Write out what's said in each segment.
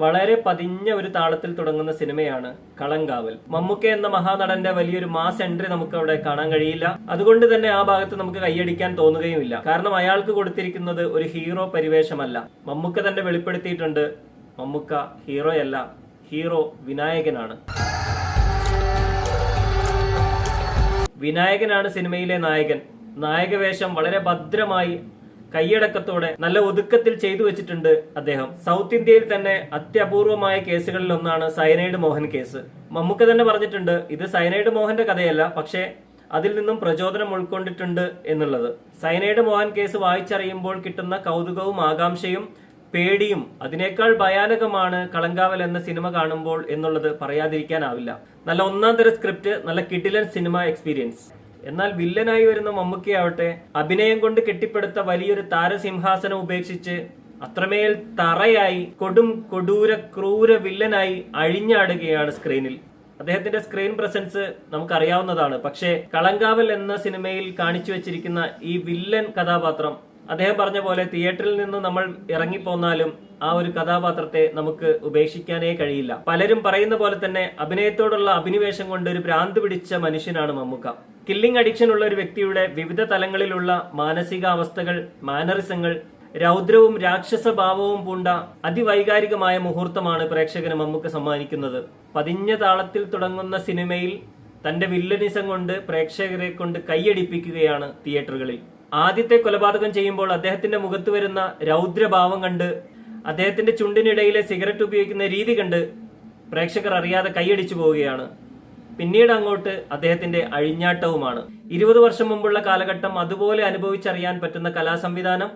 വളരെ പതിഞ്ഞ ഒരു താളത്തിൽ തുടങ്ങുന്ന സിനിമയാണ് കളങ്കാവൽ. മമ്മൂക്ക എന്ന മഹാനടന്റെ വലിയൊരു മാസ് എൻട്രി നമുക്ക് അവിടെ കാണാൻ കഴിയില്ല. അതുകൊണ്ട് തന്നെ ആ ഭാഗത്ത് നമുക്ക് കൈയടിക്കാൻ തോന്നുകയുമില്ല. കാരണം അയാൾക്ക് കൊടുത്തിരിക്കുന്നത് ഒരു ഹീറോ പരിവേഷമല്ല. മമ്മൂക്ക തന്നെ വെളിപ്പെടുത്തിയിട്ടുണ്ട് മമ്മൂക്ക ഹീറോയല്ല ഹീറോ വിനായകനാണ്. വിനായകനാണ് സിനിമയിലെ നായകൻ. നായകവേഷം വളരെ ഭദ്രമായി കൈയടക്കത്തോടെ നല്ല ഒതുക്കത്തിൽ ചെയ്തു വെച്ചിട്ടുണ്ട് അദ്ദേഹം. സൗത്ത് ഇന്ത്യയിൽ തന്നെ അത്യപൂർവമായ കേസുകളിൽ ഒന്നാണ് സൈനൈഡ് മോഹൻ കേസ്. മമ്മൂക്ക തന്നെ പറഞ്ഞിട്ടുണ്ട് ഇത് സൈനൈഡ് മോഹന്റെ കഥയല്ല പക്ഷേ അതിൽ നിന്നും പ്രചോദനം ഉൾക്കൊണ്ടിട്ടുണ്ട് എന്നുള്ളത്. സൈനൈഡ് മോഹൻ കേസ് വായിച്ചറിയുമ്പോൾ കിട്ടുന്ന കൗതുകവും ആകാംക്ഷയും പേടിയും അതിനേക്കാൾ ഭയാനകമാണ് കളങ്കാവൽ എന്ന സിനിമ കാണുമ്പോൾ എന്നുള്ളത് പറയാതിരിക്കാനാവില്ല. നല്ല ഒന്നാം തരം സ്ക്രിപ്റ്റ് നല്ല കിടിലൻ സിനിമ എക്സ്പീരിയൻസ്. എന്നാൽ വില്ലനായി വരുന്ന മമ്മൂക്കയാവട്ടെ അഭിനയം കൊണ്ട് കെട്ടിപ്പടുത്ത വലിയൊരു താരസിംഹാസനം ഉപേക്ഷിച്ച് അത്രമേൽ തറയായി കൊടും കൊടൂര ക്രൂര വില്ലനായി അഴിഞ്ഞാടുകയാണ് സ്ക്രീനിൽ. അദ്ദേഹത്തിന്റെ സ്ക്രീൻ പ്രസൻസ് നമുക്കറിയാവുന്നതാണ്. പക്ഷേ കളങ്കാവൽ എന്ന സിനിമയിൽ കാണിച്ചു വെച്ചിരിക്കുന്ന ഈ വില്ലൻ കഥാപാത്രം അദ്ദേഹം പറഞ്ഞ പോലെ തിയേറ്ററിൽ നിന്ന് നമ്മൾ ഇറങ്ങിപ്പോന്നാലും ആ ഒരു കഥാപാത്രത്തെ നമുക്ക് ഉപേക്ഷിക്കാനേ കഴിയില്ല. പലരും പറയുന്ന പോലെ തന്നെ അഭിനയത്തോടുള്ള അഭിനിവേശം കൊണ്ട് ഒരു ഭ്രാന്ത് പിടിച്ച മനുഷ്യനാണ് മമ്മൂക്ക. കില്ലിംഗ് അഡിക്ഷൻ ഉള്ള ഒരു വ്യക്തിയുടെ വിവിധ തലങ്ങളിലുള്ള മാനസികാവസ്ഥകൾ മാനറിസങ്ങൾ രൗദ്രവും രാക്ഷസഭാവവും പൂണ്ട അതിവൈകാരികമായ മുഹൂർത്തമാണ് പ്രേക്ഷകന് മമ്മൂക്ക സമ്മാനിക്കുന്നത്. പതിഞ്ഞ താളത്തിൽ തുടങ്ങുന്ന സിനിമയിൽ തന്റെ വില്ലനിസം കൊണ്ട് പ്രേക്ഷകരെ കൊണ്ട് കൈയടിപ്പിക്കുകയാണ് തിയേറ്ററുകളിൽ. ആദ്യത്തെ കൊലപാതകം ചെയ്യുമ്പോൾ അദ്ദേഹത്തിന്റെ മുഖത്ത് വരുന്ന രൗദ്രഭാവം കണ്ട് അദ്ദേഹത്തിന്റെ ചുണ്ടിനിടയിലെ സിഗരറ്റ് ഉപയോഗിക്കുന്ന രീതി കണ്ട് പ്രേക്ഷകർ അറിയാതെ കൈയടിച്ചു പോവുകയാണ്. പിന്നീട് അങ്ങോട്ട് അദ്ദേഹത്തിന്റെ അഴിഞ്ഞാട്ടവുമാണ്. ഇരുപത് വർഷം മുമ്പുള്ള കാലഘട്ടം അതുപോലെ അനുഭവിച്ചറിയാൻ പറ്റുന്ന കലാസംവിധാനം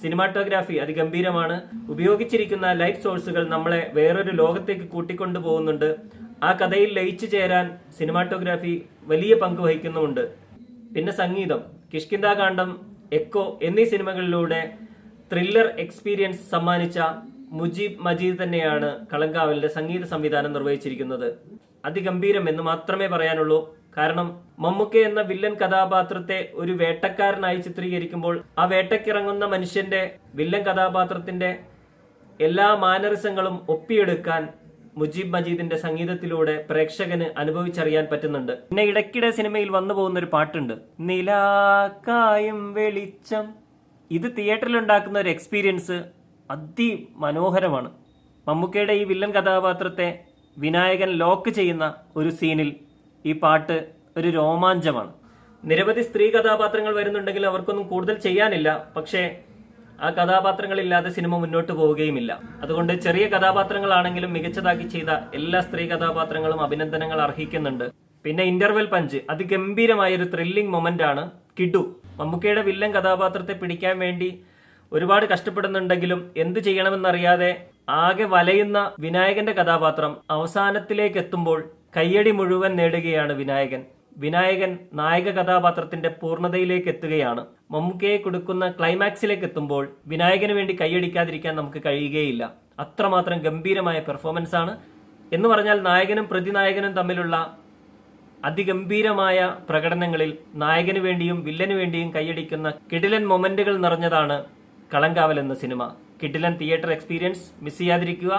സിനിമാറ്റോഗ്രാഫി അതിഗംഭീരമാണ്. ഉപയോഗിച്ചിരിക്കുന്ന ലൈറ്റ് സോഴ്സുകൾ നമ്മളെ വേറൊരു ലോകത്തേക്ക് കൂട്ടിക്കൊണ്ടു പോകുന്നുണ്ട് ആ കഥയിൽ ലയിച്ചു ചേരാൻ സിനിമാറ്റോഗ്രാഫി വലിയ പങ്ക് വഹിക്കുന്നുമുണ്ട്. പിന്നെ സംഗീതം കിഷ്കിന്താകാന്ഡം എക്കോ എന്നീ സിനിമകളിലൂടെ ത്രില്ലർ എക്സ്പീരിയൻസ് സമ്മാനിച്ച മുജീബ് മജീദ് തന്നെയാണ് കളങ്കാവലിന്റെ സംഗീത സംവിധാനം നിർവഹിച്ചിരിക്കുന്നത്. അതിഗംഭീരം എന്ന് മാത്രമേ പറയാനുള്ളൂ. കാരണം മമ്മൂക്ക എന്ന വില്ലൻ കഥാപാത്രത്തെ ഒരു വേട്ടക്കാരനായി ചിത്രീകരിക്കുമ്പോൾ ആ വേട്ടക്കിറങ്ങുന്ന മനുഷ്യന്റെ വില്ലൻ കഥാപാത്രത്തിന്റെ എല്ലാ മാനറിസങ്ങളും ഒപ്പിയെടുക്കാൻ മുജീബ് മജീദിന്റെ സംഗീതത്തിലൂടെ പ്രേക്ഷകന് അനുഭവിച്ചറിയാൻ പറ്റുന്നുണ്ട്. പിന്നെ ഇടയ്ക്കിടെ സിനിമയിൽ വന്നു പോകുന്ന ഒരു പാട്ടുണ്ട്. നിലാക്കായും വെളിച്ചം. ഇത് തിയേറ്ററിൽ ഉണ്ടാക്കുന്ന ഒരു എക്സ്പീരിയൻസ് അതിമനോഹരമാണ്. മമ്മൂക്കയുടെ ഈ വില്ലൻ കഥാപാത്രത്തെ വിനായകൻ ലോക്ക് ചെയ്യുന്ന ഒരു സീനിൽ ഈ പാട്ട് ഒരു രോമാഞ്ചമാണ്. നിരവധി സ്ത്രീ കഥാപാത്രങ്ങൾ വരുന്നുണ്ടെങ്കിൽ അവർക്കൊന്നും കൂടുതൽ ചെയ്യാനില്ല. പക്ഷേ ആ കഥാപാത്രങ്ങളില്ലാതെ സിനിമ മുന്നോട്ട് പോവുകയുമില്ല. അതുകൊണ്ട് ചെറിയ കഥാപാത്രങ്ങളാണെങ്കിലും മികച്ചതാക്കി ചെയ്ത എല്ലാ സ്ത്രീ കഥാപാത്രങ്ങളും അഭിനന്ദനങ്ങൾ അർഹിക്കുന്നുണ്ട്. പിന്നെ ഇന്റർവെൽ പഞ്ച് അതിഗംഭീരമായ ഒരു ത്രില്ലിംഗ് മൊമെന്റ് ആണ് കിഡു മമ്മൂക്കയുടെ വില്ലൻ കഥാപാത്രത്തെ പിടിക്കാൻ വേണ്ടി ഒരുപാട് കഷ്ടപ്പെടുന്നുണ്ടെങ്കിലും എന്ത് ചെയ്യണമെന്നറിയാതെ ആകെ വലയുന്ന വിനായകന്റെ കഥാപാത്രം അവസാനത്തിലേക്ക് എത്തുമ്പോൾ കയ്യടി മുഴുവൻ നേടുകയാണ് വിനായകൻ. വിനായകൻ നായക കഥാപാത്രത്തിന്റെ പൂർണതയിലേക്ക് എത്തുകയാണ് മമ്മൂക്കയെ കൊടുക്കുന്ന ക്ലൈമാക്സിലേക്ക് എത്തുമ്പോൾ വിനായകന് വേണ്ടി കൈയടിക്കാതിരിക്കാൻ നമുക്ക് കഴിയുകയില്ല. അത്രമാത്രം ഗംഭീരമായ പെർഫോമൻസ് ആണ് എന്ന് പറഞ്ഞാൽ നായകനും പ്രതിനായകനും തമ്മിലുള്ള അതിഗംഭീരമായ പ്രകടനങ്ങളിൽ നായകന് വേണ്ടിയും വില്ലന് വേണ്ടിയും കൈയടിക്കുന്ന കിടിലൻ മൊമെന്റുകൾ നിറഞ്ഞതാണ് കളങ്കാവൽ എന്ന സിനിമ. കിടിലൻ തിയേറ്റർ എക്സ്പീരിയൻസ് മിസ് ചെയ്യാതിരിക്കുക.